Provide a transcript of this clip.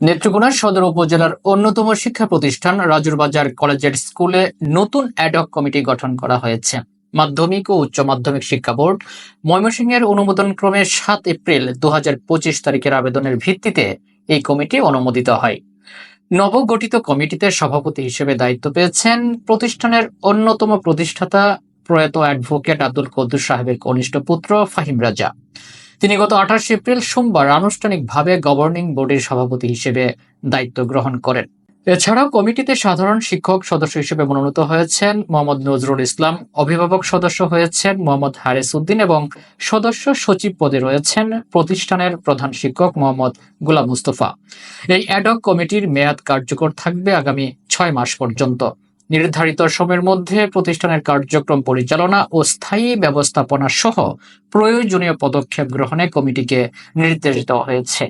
নেত্রকোনা সদর উপজেলার অন্যতম শিক্ষা প্রতিষ্ঠান রাজুরবাজার কলেজের স্কুলে নতুন অ্যাডক কমিটি গঠন করা হয়েছে। মাধ্যমিক ও উচ্চ মাধ্যমিক শিক্ষা বোর্ড ময়মনসিংহের অনুমোদন ক্রমে সাত এপ্রিল দুই হাজার পঁচিশ তারিখের আবেদনের ভিত্তিতে এই কমিটি অনুমোদিত হয়। নবগঠিত কমিটিতে সভাপতি হিসেবে দায়িত্ব পেয়েছেন প্রতিষ্ঠানের অন্যতম প্রতিষ্ঠাতা প্রয়াত অ্যাডভোকেট আব্দুল কদ্দুর সাহেবের কনিষ্ঠ পুত্র ফাহিম রাজা। তিনি গত আঠাশ এপ্রিল সোমবার আনুষ্ঠানিকভাবে গভর্নিং বোর্ডের সভাপতি হিসেবে দায়িত্ব গ্রহণ করেন। এছাড়াও কমিটিতে সাধারণ শিক্ষক সদস্য হিসেবে মনোনীত হয়েছেন মোহাম্মদ নজরুল ইসলাম, অভিভাবক সদস্য হয়েছেন মোহাম্মদ হারেস উদ্দিন এবং সদস্য সচিব পদে রয়েছেন প্রতিষ্ঠানের প্রধান শিক্ষক মোহাম্মদ গুলাম মুস্তফা। এই অ্যাডক কমিটির মেয়াদ কার্যকর থাকবে আগামী ছয় মাস পর্যন্ত। নির্ধারিত সময়ের মধ্যে প্রতিষ্ঠানের কার্যক্রম পরিচালনা ও স্থায়ী ব্যবস্থাপনা সহ প্রয়োজনীয় পদক্ষেপ গ্রহণে কমিটিকে নির্দেশ দেওয়া হয়েছে।